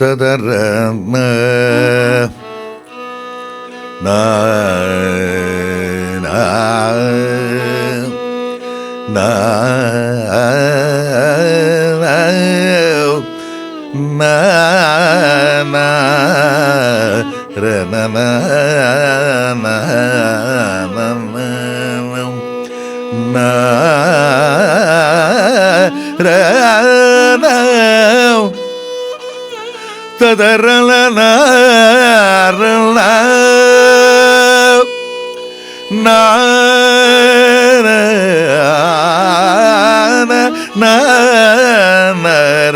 തതർന്ന് Não. ந ந நர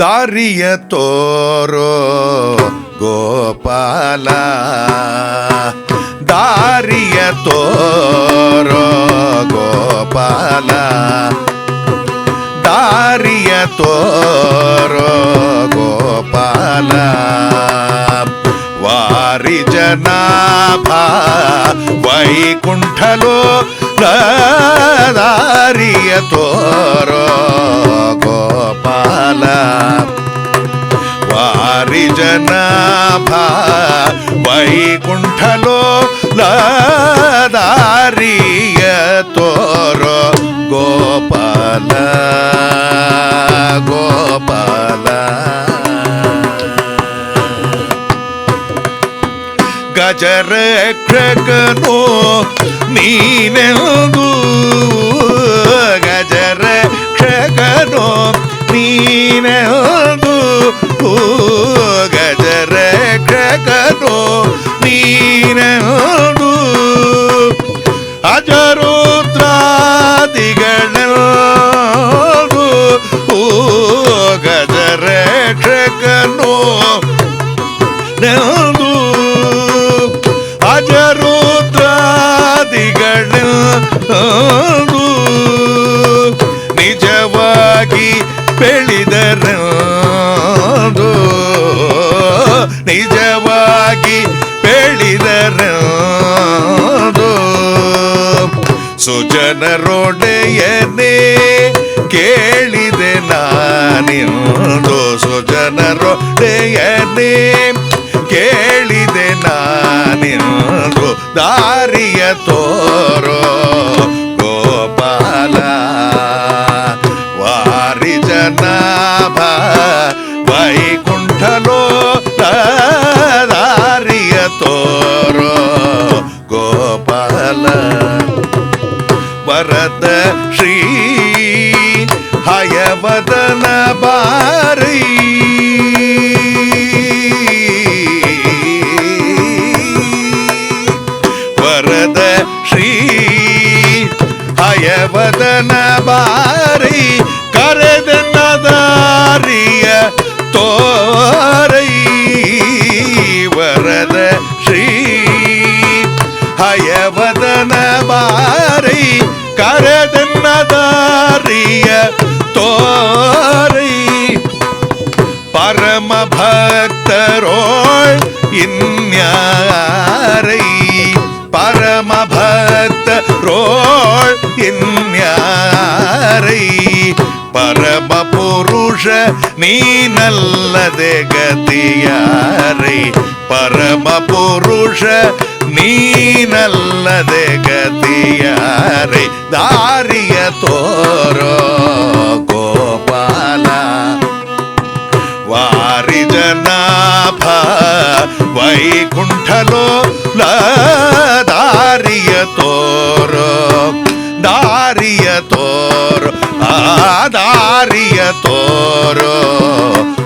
दारिय तोर गोपाला। दारिय तोरो गोपाला। दारिय तोरो गोपाला। वारी जनाभा कुंठलो ದಾರಿಯ ತೋರೋ ಗೋಪಾಲ ವಾರಿ ಜನಾಭ ವೈಕುಂಠಲೋ ದಾರಿಯ ತೋರೋ ಗೋಪಾಲ ಗೋಪಾಲ ಗಜರಕ್ಷಕನೋ ನೀನೆಂದು ಗಜರಕ್ಷಕನು ನೀನೆಂದು ಗಜರಕ್ಷಕನು ನೀನೆಂದು ಅಜರುದ್ರಾದಿಗಳೆಂದು ಗಜರಕ್ಷಕನು ನೆಂದು ಅಜರುದ್ರಾದಿಗಳು ನಿಜವಾಗಿ ಬೆಳೆದರಂದು ನಿಜವಾಗಿ ಬೆಳೆದರಂದು ಸುಜನರೊಡೆಯನೇ ಕೇಳಿದೆ ನಾನಿಂದು ಸುಜನರೊಡೆಯನೇ ಕೇಳಿದೆ ನಾನಿಂದು ದಾರಿಯ ತೋರೋ ಗೋಪಾಲ ವಾರಿ ಜನಾಭ ವೈಕುಂಠಲೋ ದಾರಿಯ ತೋರೋ ಗೋಪಾಲ ವರದ ಶ್ರೀ ಹಯವದನ ಬಾರಿ புருஷ நீ நல்லதே கதியாரை பரம புருஷ நீ நல்லதே கதியாரை தாரிய தோரோ கோபால. வாரி ஜனாப வைகுண்டலோ தாரிய தோரோ. தாரிய தோரோ ஆதார toro.